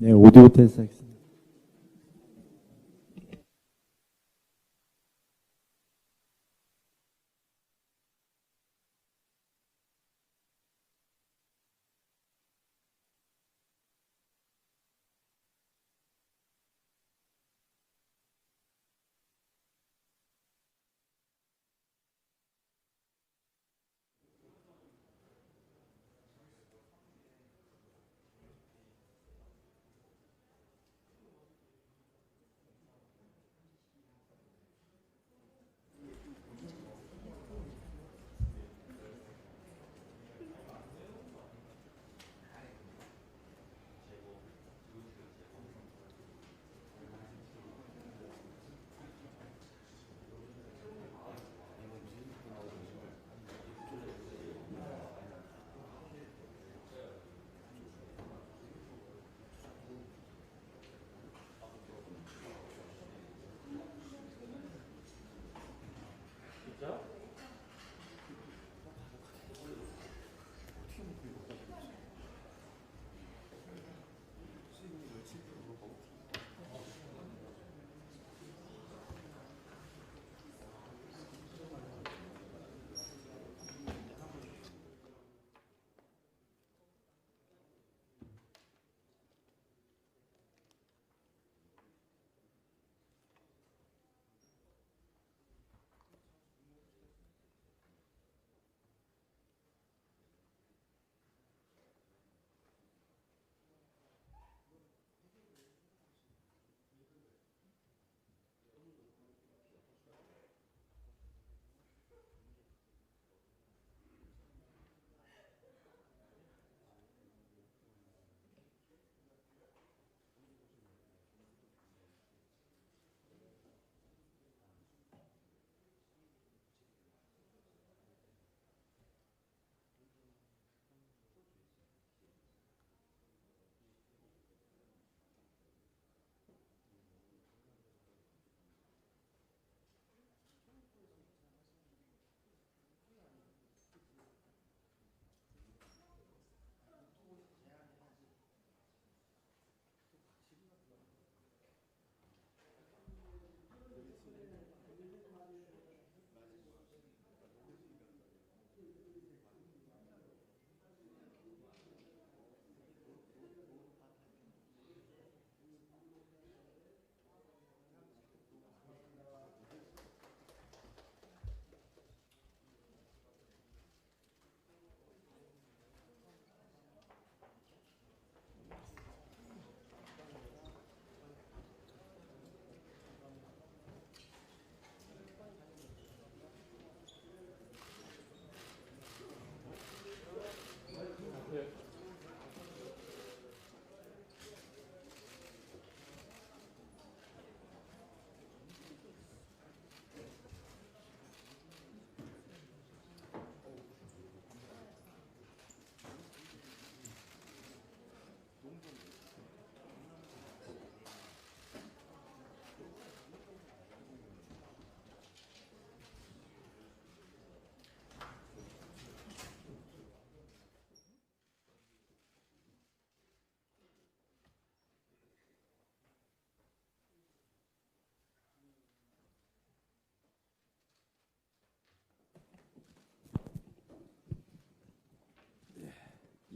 네, 오디오 테스트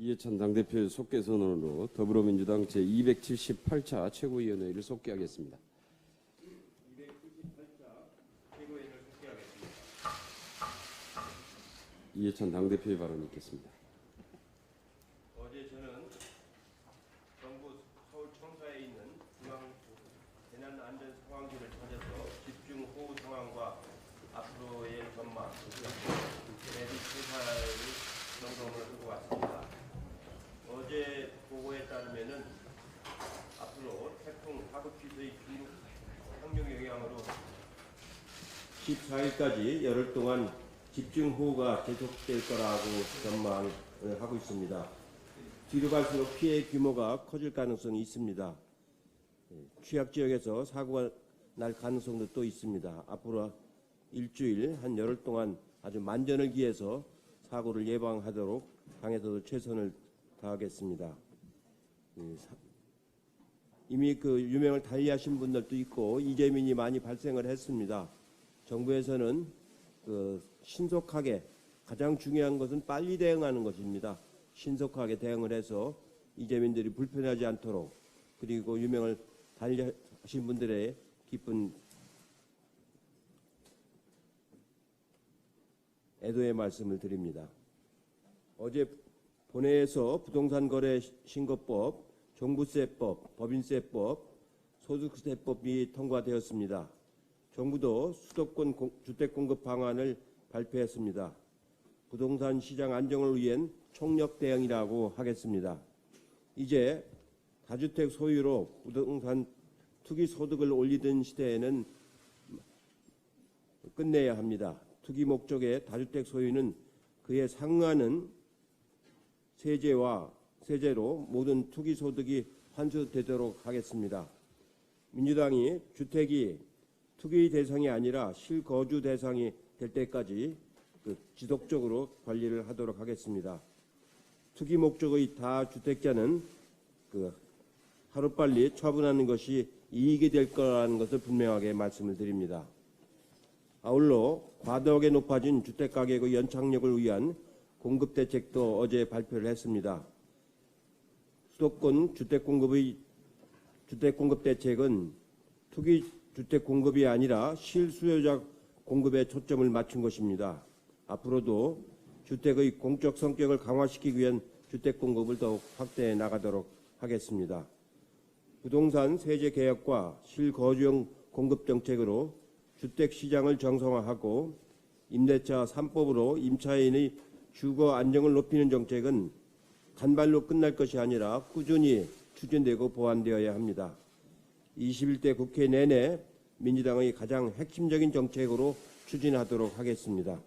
이해찬 당대표의 속개 선언으로 더불어민주당 제278차 최고위원회를 속개하겠습니다. 이해찬 당대표의 발언이 있겠습니다. 어제 저는 정부 서울 청사에 있는 중앙 재난 안전 상황실을 찾아서 집중 호우 상황과 앞으로의 전망, 대비 수사를 점검을 하고 왔습니다. 어제 보고에 따르면은 앞으로 태풍 하급지수의 중국 상륙 영향으로 14일까지 열흘 동안 집중호우가 계속될 거라고 전망을 하고 있습니다. 뒤로 갈수록 피해 규모가 커질 가능성이 있습니다. 예, 취약 지역에서 사고가 날 가능성도 또 있습니다. 앞으로 일주일 한 열흘 동안 아주 만전을 기해서 사고를 예방하도록 당에서도 최선을 다하겠습니다. 이 사- 이미 그 유명을 달리하신 분들도 있고 이재민이 많이 발생을 했습니다. 정부에서는 그 신속하게 가장 중요한 것은 빨리 대응하는 것입니다. 신속하게 대응을 해서 이재민들이 불편하지 않도록 그리고 유명을 달리하신 분들의 기쁜 애도의 말씀을 드립니다. 어제 본회에서 부동산 거래 신고법, 종부세법, 법인세법, 소득세법이 통과되었습니다. 정부도 수도권 공- 주택 공급 방안을 발표했습니다. 부동산 시장 안정을 위한 총력 대응이라고 하겠습니다. 이제 다주택 소유로 부동산 투기 소득을 올리던 시대에는 끝내야 합니다. 투기 목적의 다주택 소유는 그에 상응하는 세제와 세제로 모든 투기 소득이 환수되도록 하겠습니다. 민주당이 주택이 투기 대상이 아니라 실거주 대상이 될 때까지 그 지속적으로 관리를 하도록 하겠습니다. 투기 목적의 다 주택자는 그 하루빨리 처분하는 것이 이익이 될 거라는 것을 분명하게 말씀을 드립니다. 아울러 과도하게 높아진 주택 가격의 연착륙을 위한 공급 대책도 어제 발표를 했습니다. 수도권 주택 공급의 주택 공급 대책은 투기 주택 공급이 아니라 실수요자 공급에 초점을 맞춘 것입니다. 앞으로도 주택의 공적 성격을 강화시키기 위한 주택 공급을 더욱 확대해 나가도록 하겠습니다. 부동산 세제 개혁과 실거주형 공급 정책으로 주택 시장을 정상화하고 임대차 3법으로 임차인의 주거 안정을 높이는 정책은 단발로 끝날 것이 아니라 꾸준히 추진되고 보완되어야 합니다. 21대 국회 내내 민주당의 가장 핵심적인 정책으로 추진하도록 하겠습니다.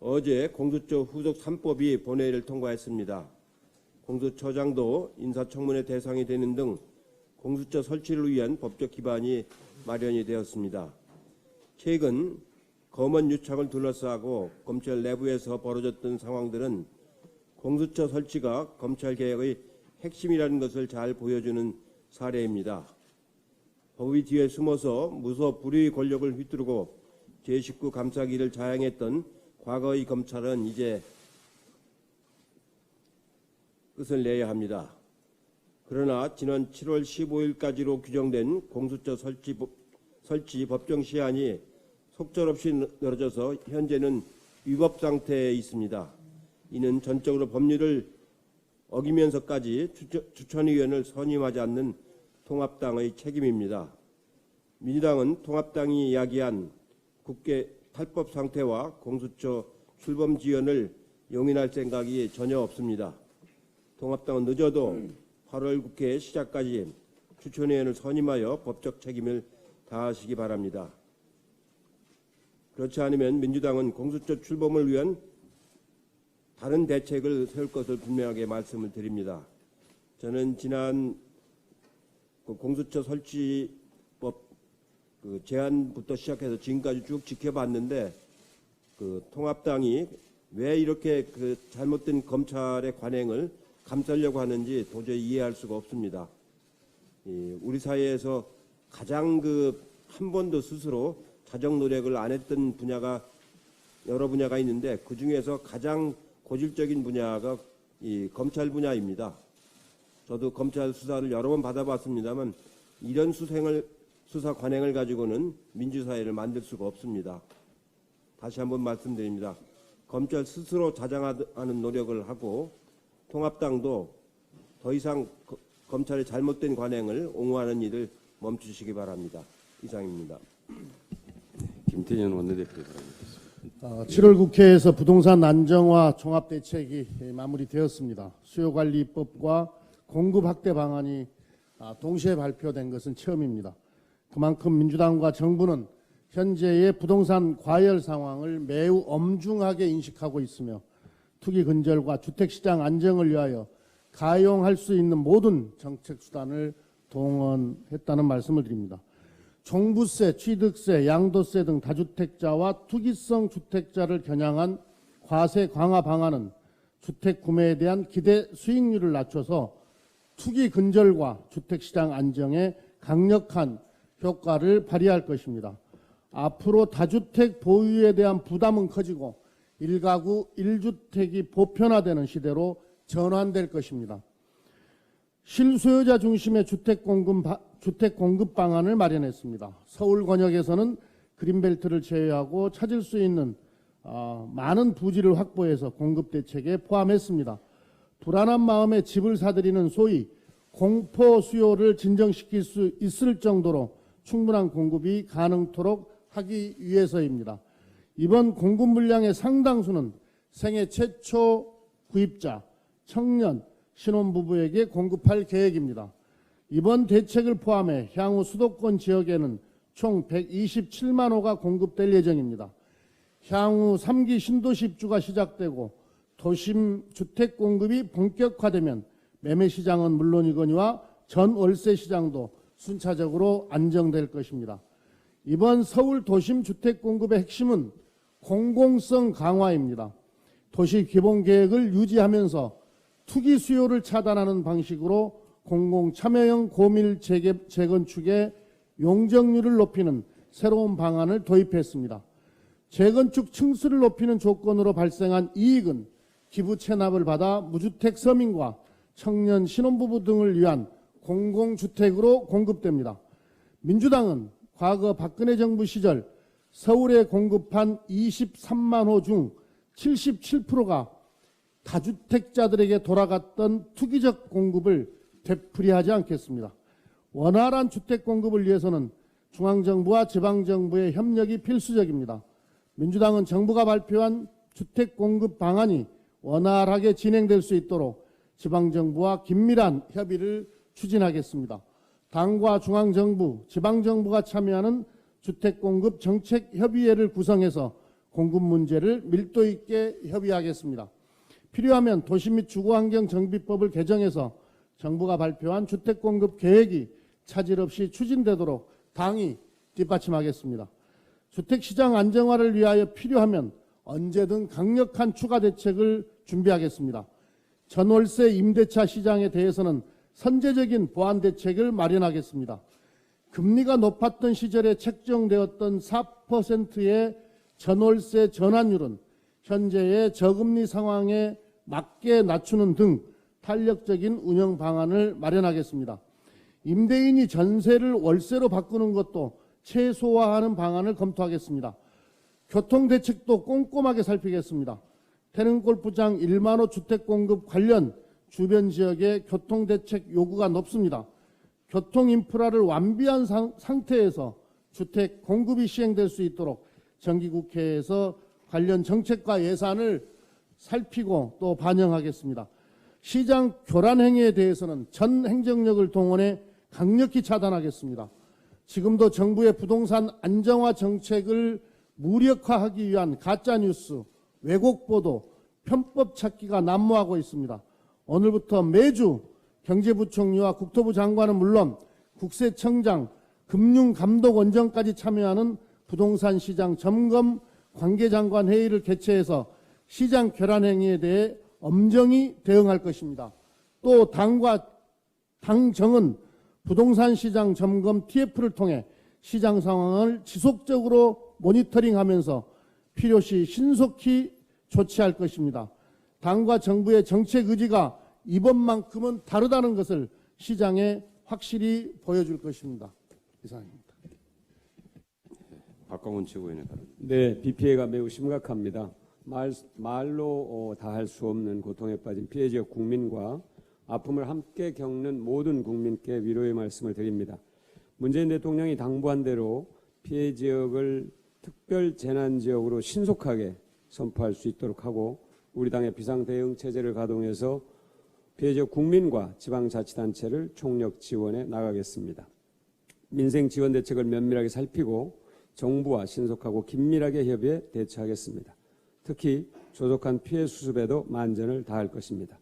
어제 공수처 후속 3법이 본회의를 통과했습니다. 공수처장도 인사청문회 대상이 되는 등 공수처 설치를 위한 법적 기반이 마련이 되었습니다. 최근 검언 유착을 둘러싸고 검찰 내부에서 벌어졌던 상황들은 공수처 설치가 검찰 개혁의 핵심이라는 것을 잘 보여주는 사례입니다. 법의 뒤에 숨어서 무소 불의 권력을 휘두르고 제 식구 감싸기를 자행했던 과거의 검찰은 이제 끝을 내야 합니다. 그러나 지난 7월 15일까지로 규정된 공수처 설치, 법- 설치 법정 시한이 속절없이 늘어져서 현재는 위법 상태에 있습니다. 이는 전적으로 법률을 어기면서까지 추천- 추천위원을 선임하지 않는 통합당의 책임입니다. 민주당은 통합당이 이야기한 국회 탈법 상태와 공수처 출범 지연을 용인할 생각이 전혀 없습니다. 통합당은 늦어도 8월 국회 시작까지 추천위원을 선임하여 법적 책임을 다하시기 바랍니다. 그렇지 않으면 민주당은 공수처 출범을 위한 다른 대책을 세울 것을 분명하게 말씀을 드립니다. 저는 지난 그 공수처 설치법 그 제안부터 시작해서 지금까지 쭉 지켜봤는데 그 통합당이 왜 이렇게 그 잘못된 검찰의 관행을 감싸려고 하는지 도저히 이해할 수가 없습니다. 이 우리 사회에서 가장 그 한 번도 스스로 자정 노력을 안 했던 분야가 여러 분야가 있는데 그 중에서 가장 고질적인 분야가 이 검찰 분야입니다. 저도 검찰 수사를 여러 번 받아봤습니다만 이런 수생을 수사 관행을 가지고는 민주사회를 만들 수가 없습니다. 다시 한번 말씀드립니다. 검찰 스스로 자장하는 노력을 하고 통합당도 더 이상 거- 검찰의 잘못된 관행을 옹호하는 일을 멈추시기 바랍니다. 이상입니다. 김태년 원내대표. 어, 7월 국회에서 부동산 안정화 종합대책이 예, 마무리되었습니다. 수요관리법과 공급 확대 방안이 아, 동시에 발표된 것은 처음입니다. 그만큼 민주당과 정부는 현재의 부동산 과열 상황을 매우 엄중하게 인식하고 있으며 투기 근절과 주택시장 안정을 위하여 가용할 수 있는 모든 정책 수단을 동원했다는 말씀을 드립니다. 종부세, 취득세, 양도세 등 다주택자와 투기성 주택자를 겨냥한 과세 강화 방안은 주택 구매에 대한 기대 수익률을 낮춰서 투기 근절과 주택시장 안정에 강력한 효과를 발휘할 것입니다. 앞으로 다주택 보유에 대한 부담은 커지고 일가구 1주택이 보편화되는 시대로 전환될 것입니다. 실소유자 중심의 주택 공급, 바- 주택 공급 방안을 마련했습니다. 서울 권역에서는 그린벨트를 제외하고 찾을 수 있는 어, 많은 부지를 확보해서 공급 대책에 포함했습니다. 불안한 마음에 집을 사들이는 소위 공포 수요를 진정시킬 수 있을 정도로 충분한 공급이 가능토록 하기 위해서입니다. 이번 공급 물량의 상당수는 생애 최초 구입자, 청년, 신혼부부에게 공급할 계획입니다. 이번 대책을 포함해 향후 수도권 지역에는 총 127만 호가 공급될 예정입니다. 향후 3기 신도시 입주가 시작되고 도심 주택 공급이 본격화되면 매매 시장은 물론이거니와 전 월세 시장도 순차적으로 안정될 것입니다. 이번 서울 도심 주택 공급의 핵심은 공공성 강화입니다. 도시 기본 계획을 유지하면서 투기 수요를 차단하는 방식으로 공공 참여형 고밀 재개, 재건축의 용적률을 높이는 새로운 방안을 도입했습니다. 재건축 층수를 높이는 조건으로 발생한 이익은 기부 체납을 받아 무주택 서민과 청년 신혼부부 등을 위한 공공주택으로 공급됩니다. 민주당은 과거 박근혜 정부 시절 서울에 공급한 23만 호 중 77%가 다주택자들에게 돌아갔던 투기적 공급을 되풀이하지 않겠습니다. 원활한 주택 공급을 위해서는 중앙정부와 지방정부의 협력이 필수적입니다. 민주당은 정부가 발표한 주택 공급 방안이 원활하게 진행될 수 있도록 지방정부와 긴밀한 협의를 추진하겠습니다. 당과 중앙정부, 지방정부가 참여하는 주택공급 정책협의회를 구성해서 공급 문제를 밀도 있게 협의하겠습니다. 필요하면 도시 및 주거환경 정비법을 개정해서 정부가 발표한 주택 공급 계획이 차질 없이 추진되도록 당이 뒷받침하겠습니다. 주택 시장 안정화를 위하여 필요하면 언제든 강력한 추가 대책을 준비하겠습니다. 전월세 임대차 시장에 대해서는 선제적인 보완 대책을 마련하겠습니다. 금리가 높았던 시절에 책정되었던 4%의 전월세 전환율은 현재의 저금리 상황에 맞게 낮추는 등 탄력적인 운영 방안을 마련하겠습니다. 임대인이 전세를 월세로 바꾸는 것도 최소화하는 방안을 검토하겠습니다. 교통 대책도 꼼꼼하게 살피겠습니다. 태릉 골프장 1만 호 주택 공급 관련 주변 지역의 교통 대책 요구가 높습니다. 교통 인프라를 완비한 상, 상태에서 주택 공급이 시행될 수 있도록 정기국회에서 관련 정책과 예산을 살피고 또 반영하겠습니다. 시장 교란 행위에 대해서는 전 행정력을 동원해 강력히 차단하겠습니다. 지금도 정부의 부동산 안정화 정책을 무력화하기 위한 가짜 뉴스, 왜곡 보도, 편법 찾기가 난무하고 있습니다. 오늘부터 매주 경제부총리와 국토부 장관은 물론 국세청장, 금융감독원장까지 참여하는 부동산 시장 점검 관계장관 회의를 개최해서 시장 결란 행위에 대해 엄정히 대응할 것입니다. 또 당과 당정은 부동산 시장 점검 TF를 통해 시장 상황을 지속적으로 모니터링하면서 필요시 신속히 조치할 것입니다. 당과 정부의 정책 의지가 이번만큼은 다르다는 것을 시장에 확실히 보여줄 것입니다. 이상입니다. 박광훈 최고위원의 발언. 네, 비 피해가 매우 심각합니다. 말, 말로 어, 다할 수 없는 고통에 빠진 피해 지역 국민과 아픔을 함께 겪는 모든 국민께 위로의 말씀을 드립니다. 문재인 대통령이 당부한 대로 피해 지역을 특별 재난 지역으로 신속하게 선포할 수 있도록 하고 우리 당의 비상 대응 체제를 가동해서 피해 지역 국민과 지방자치단체를 총력 지원해 나가겠습니다. 민생 지원 대책을 면밀하게 살피고 정부와 신속하고 긴밀하게 협의해 대처하겠습니다. 특히 조속한 피해 수습에도 만전을 다할 것입니다.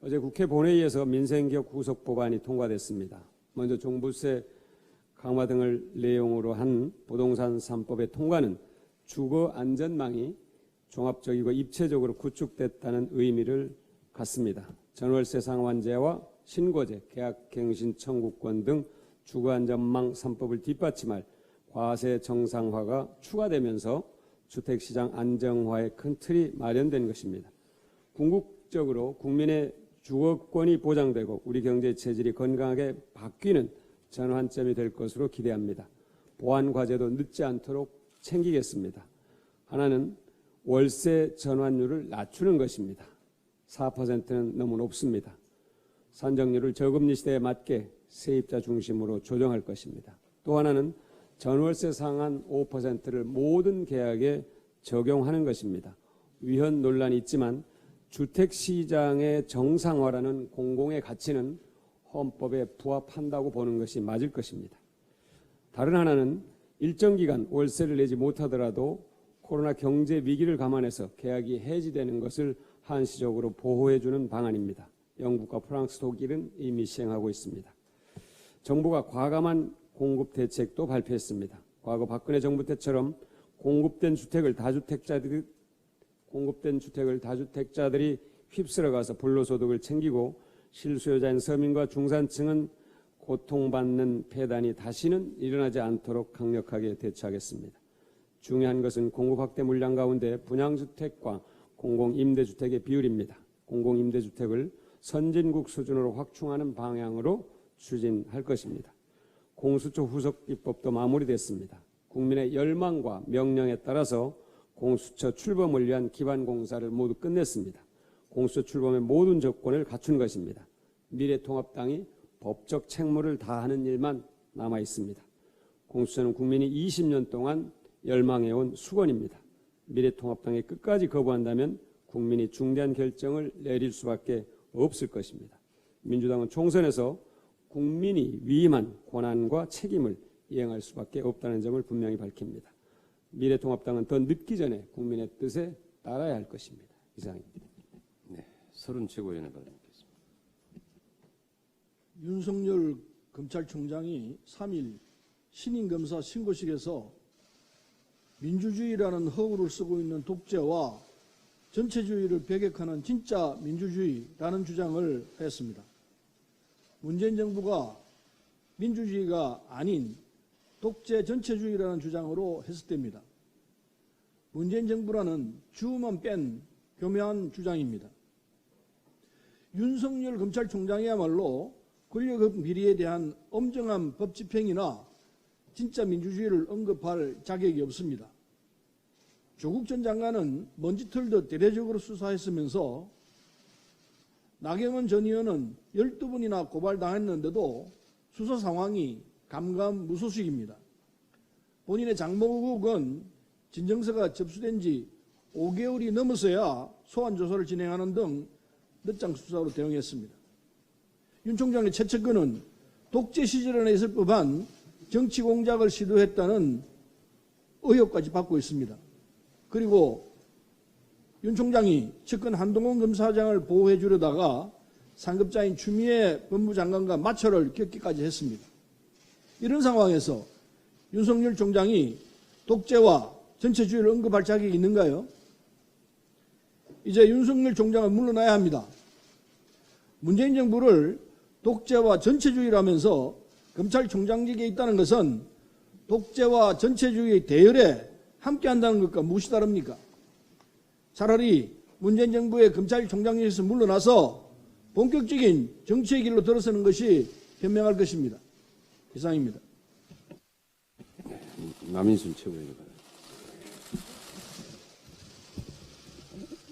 어제 국회 본회의에서 민생기업 구속 법안이 통과됐습니다. 먼저 종부세 강화 등을 내용으로 한 부동산 3법의 통과는 주거 안전망이 종합적이고 입체적으로 구축됐다는 의미를 갖습니다. 전월세 상환제와 신고제, 계약갱신 청구권 등 주거 안전망 3법을 뒷받침할 과세 정상화가 추가되면서 주택시장 안정화의 큰 틀이 마련된 것입니다. 궁극적으로 국민의 주거권이 보장되고 우리 경제 체질이 건강하게 바뀌는 전환점이 될 것으로 기대합니다. 보완 과제도 늦지 않도록 챙기겠습니다. 하나는 월세 전환율을 낮추는 것입니다. 4%는 너무 높습니다. 산정률을 저금리 시대에 맞게 세입자 중심으로 조정할 것입니다. 또 하나는 전월세 상한 5%를 모든 계약에 적용하는 것입니다. 위헌 논란이 있지만 주택 시장의 정상화라는 공공의 가치는 헌법에 부합한다고 보는 것이 맞을 것입니다. 다른 하나는 일정 기간 월세를 내지 못하더라도 코로나 경제 위기를 감안해서 계약이 해지되는 것을 한시적으로 보호해주는 방안입니다. 영국과 프랑스, 독일은 이미 시행하고 있습니다. 정부가 과감한 공급 대책도 발표했습니다. 과거 박근혜 정부 때처럼 공급된 주택을 다주택자들이 공급된 주택을 다주택자들이 휩쓸어가서 불로소득을 챙기고 실수요자인 서민과 중산층은 고통받는 폐단이 다시는 일어나지 않도록 강력하게 대처하겠습니다. 중요한 것은 공급 확대 물량 가운데 분양주택과 공공임대주택의 비율입니다. 공공임대주택을 선진국 수준으로 확충하는 방향으로 추진할 것입니다. 공수처 후속 입법도 마무리됐습니다. 국민의 열망과 명령에 따라서 공수처 출범을 위한 기반 공사를 모두 끝냈습니다. 공수처 출범의 모든 조건을 갖춘 것입니다. 미래통합당이 법적 책무를 다하는 일만 남아 있습니다. 공수처는 국민이 20년 동안 열망해온 수건입니다. 미래통합당이 끝까지 거부한다면 국민이 중대한 결정을 내릴 수밖에 없을 것입니다. 민주당은 총선에서 국민이 위임한 권한과 책임을 이행할 수밖에 없다는 점을 분명히 밝힙니다. 미래통합당은 더 늦기 전에 국민의 뜻에 따라야 할 것입니다. 이상입니다. 서른 최고위원회 발언드리겠습니다. 윤석열 검찰총장이 3일 신임검사 신고식에서 민주주의라는 허구를 쓰고 있는 독재와 전체주의를 배격하는 진짜 민주주의라는 주장을 했습니다. 문재인 정부가 민주주의가 아닌 독재 전체주의라는 주장으로 때입니다. 문재인 정부라는 주만 뺀 교묘한 주장입니다. 윤석열 검찰총장이야말로 권력 비리에 대한 엄정한 법 집행이나 진짜 민주주의를 언급할 자격이 없습니다. 조국 전 장관은 먼지털도 대대적으로 수사했으면서 나경원 전 의원은 12번이나 고발당했는데도 수사 상황이 감감무소식입니다. 본인의 장모국은 진정서가 접수된 지 5개월이 넘어서야 소환 조사를 진행하는 등 늦장 수사로 대응했습니다. 윤 총장의 최측근은 독재 시절에 있을 법한 정치 공작을 시도했다는 의혹까지 받고 있습니다. 그리고 윤 총장이 측근 한동훈 검사장을 보호해 주려다가 상급자인 추미애 법무장관과 마찰을 겪기까지 했습니다. 이런 상황에서 윤석열 총장이 독재와 전체주의를 언급할 자격이 있는가요? 이제 윤석열 총장은 물러나야 합니다. 문재인 정부를 독재와 전체주의라면서 검찰총장직에 있다는 것은 독재와 전체주의의 대열에 함께한다는 것과 무엇이 다릅니까? 차라리 문재인 정부의 검찰총장직에서 물러나서 본격적인 정치의 길로 들어서는 것이 현명할 것입니다. 이상입니다. 남인순 발언.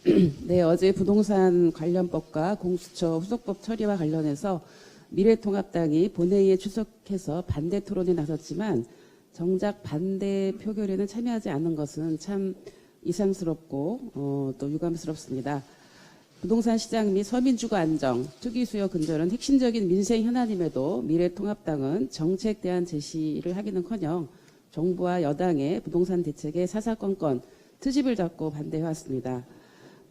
네, 어제 부동산 관련법과 공수처 후속법 처리와 관련해서 미래통합당이 본회의에 출석해서 반대 토론에 나섰지만 정작 반대 표결에는 참여하지 않은 것은 참 이상스럽고 어, 또 유감스럽습니다. 부동산 시장 및 서민주거 안정, 투기 수요 근절은 핵심적인 민생 현안임에도 미래통합당은 정책 대안 제시를 하기는커녕 정부와 여당의 부동산 대책에 사사건건 트집을 잡고 반대해왔습니다.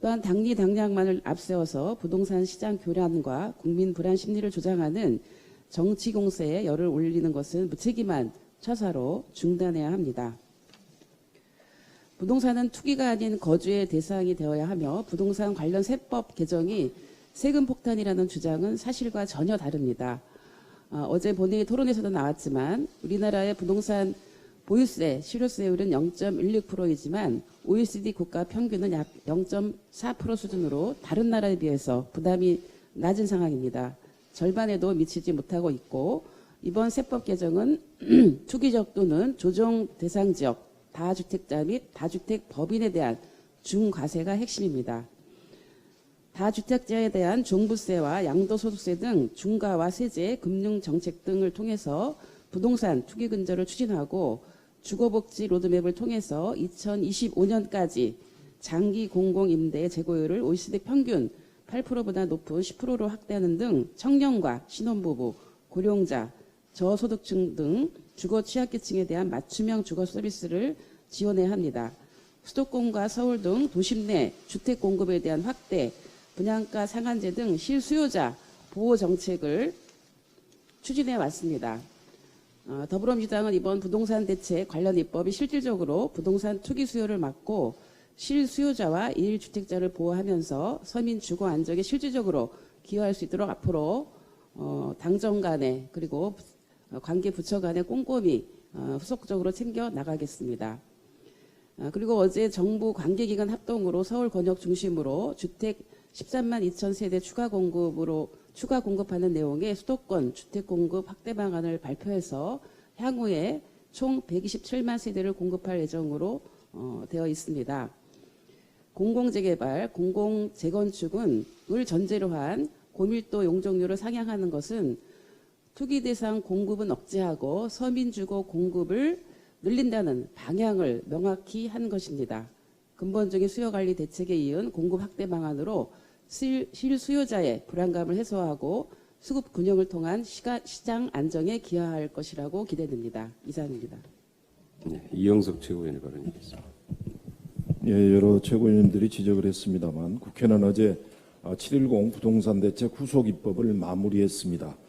또한 당리 당략만을 앞세워서 부동산 시장 교란과 국민 불안 심리를 조장하는 정치 공세에 열을 올리는 것은 무책임한 처사로 중단해야 합니다. 부동산은 투기가 아닌 거주의 대상이 되어야 하며 부동산 관련 세법 개정이 세금 폭탄이라는 주장은 사실과 전혀 다릅니다. 어, 어제 본회의 토론에서도 나왔지만 우리나라의 부동산 보유세, 실효세율은 0.16%이지만 OECD 국가 평균은 약 0.4% 수준으로 다른 나라에 비해서 부담이 낮은 상황입니다. 절반에도 미치지 못하고 있고 이번 세법 개정은 투기적 또는 조정 대상 지역 다주택자 및 다주택 법인에 대한 중과세가 핵심입니다. 다주택자에 대한 종부세와 양도소득세 등 중과와 세제, 금융 정책 등을 통해서 부동산 투기 근절을 추진하고 주거복지 로드맵을 통해서 2025년까지 장기 공공임대 재고율을 OECD 평균 8%보다 높은 10%로 확대하는 등 청년과 신혼부부, 고령자, 저소득층 등 주거 취약계층에 대한 맞춤형 주거 서비스를 지원해야 합니다. 수도권과 서울 등 도심 내 주택 공급에 대한 확대, 분양가 상한제 등 실수요자 보호 정책을 추진해 왔습니다. 어, 더불어민주당은 이번 부동산 대책 관련 입법이 실질적으로 부동산 투기 수요를 막고 실수요자와 일주택자를 보호하면서 서민 주거 안정에 실질적으로 기여할 수 있도록 앞으로 어, 당정 간에 그리고 어, 관계 부처 간에 꼼꼼히 어, 후속적으로 챙겨 나가겠습니다. 아, 그리고 어제 정부 관계기관 합동으로 서울 권역 중심으로 주택 13만 2천 세대 추가 공급으로 추가 공급하는 내용의 수도권 주택 공급 확대 방안을 발표해서 향후에 총 127만 세대를 공급할 예정으로 어, 되어 있습니다. 공공재개발, 공공재건축은 을 전제로 한 고밀도 용적률을 상향하는 것은 투기 대상 공급은 억제하고 서민 주거 공급을 늘린다는 방향을 명확히 한 것입니다. 근본적인 수요 관리 대책에 이은 공급 확대 방안으로 실, 실수요자의 불안감을 해소하고 수급 균형을 통한 시가, 시장 안정에 기여할 것이라고 기대됩니다. 이상입니다. 네, 이영석 최고위원의 발언이겠습니다. 예, 여러 최고위원들이 지적을 했습니다만 국회는 어제 7.10 부동산 대책 후속 입법을 마무리했습니다.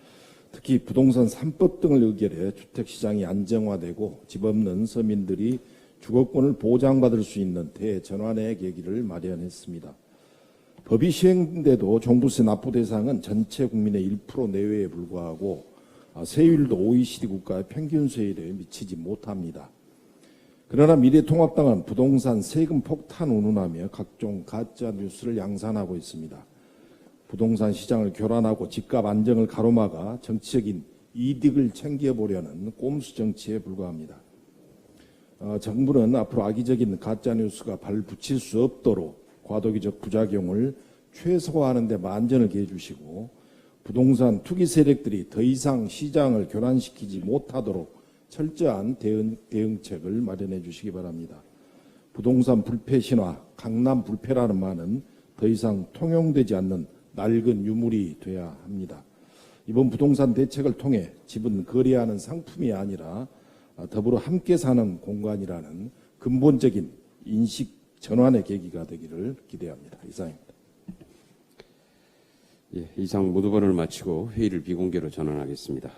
특히 부동산 3법 등을 의결해 주택시장이 안정화되고 집 없는 서민들이 주거권을 보장받을 수 있는 대전환의 계기를 마련했습니다. 법이 시행돼도 종부세 납부 대상은 전체 국민의 1% 내외에 불과하고 아, 세율도 OECD 국가의 평균 세율에 미치지 못합니다. 그러나 미래통합당은 부동산 세금 폭탄 운운하며 각종 가짜 뉴스를 양산하고 있습니다. 부동산 시장을 교란하고 집값 안정을 가로막아 정치적인 이득을 챙겨보려는 꼼수 정치에 불과합니다. 어, 정부는 앞으로 악의적인 가짜 뉴스가 발붙일 수 없도록 과도기적 부작용을 최소화하는 데 만전을 기해 주시고 부동산 투기 세력들이 더 이상 시장을 교란시키지 못하도록 철저한 대응, 대응책을 마련해 주시기 바랍니다. 부동산 불패 신화, 강남 불패라는 말은 더 이상 통용되지 않는 낡은 유물이 돼야 합니다. 이번 부동산 대책을 통해 집은 거래하는 상품이 아니라 더불어 함께 사는 공간이라는 근본적인 인식 전환의 계기가 되기를 기대합니다. 이상입니다. 예, 이상 모두 발언을 마치고 회의를 비공개로 전환하겠습니다.